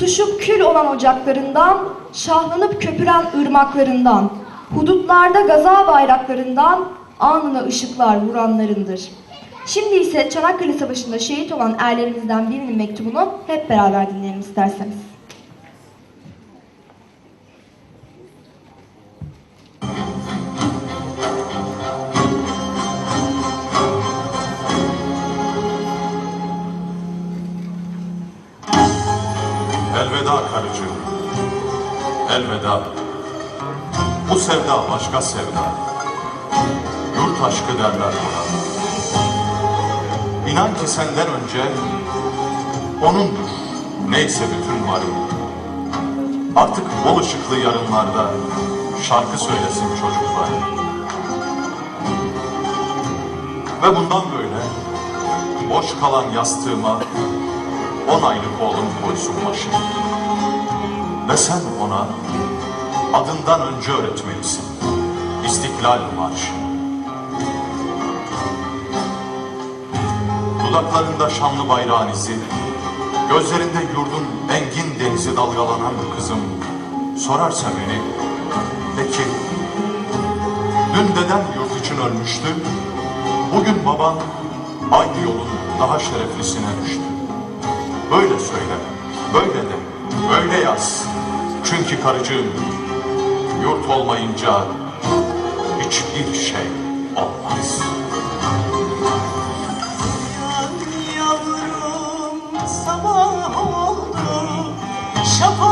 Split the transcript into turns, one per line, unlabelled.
Tutuşup kül olan ocaklarından, şahlanıp köpüren ırmaklarından, hudutlarda gaza bayraklarından anına ışıklar vuranlarındır. Şimdi ise Çanakkale Savaşı'nda şehit olan erlerimizden birinin mektubunu hep beraber dinleyelim isterseniz.
Elveda karıcığım. Elveda. Bu sevda başka sevda. Yurt aşkı derler buna. İnan ki senden önce onundur. Neyse bütün varım. Artık bol ışıklı yarınlarda şarkı söylesin çocuklar. Ve bundan böyle boş kalan yastığıma on aylık oğlum koysun başını. Ve sen ona adından önce öğretmelisin. İstiklal Marşı. Dudaklarında şanlı bayrağın izi, gözlerinde yurdun engin denizi dalgalanan kızım sorarsa beni, peki dün deden yurt için ölmüştü, bugün baban aynı yolun daha şereflisine düştü böyle söyle, böyle de, böyle yaz. Çünkü karıcığım, yurt olmayınca hiçbir şey olmaz. Yavrum sabah oldu, şafak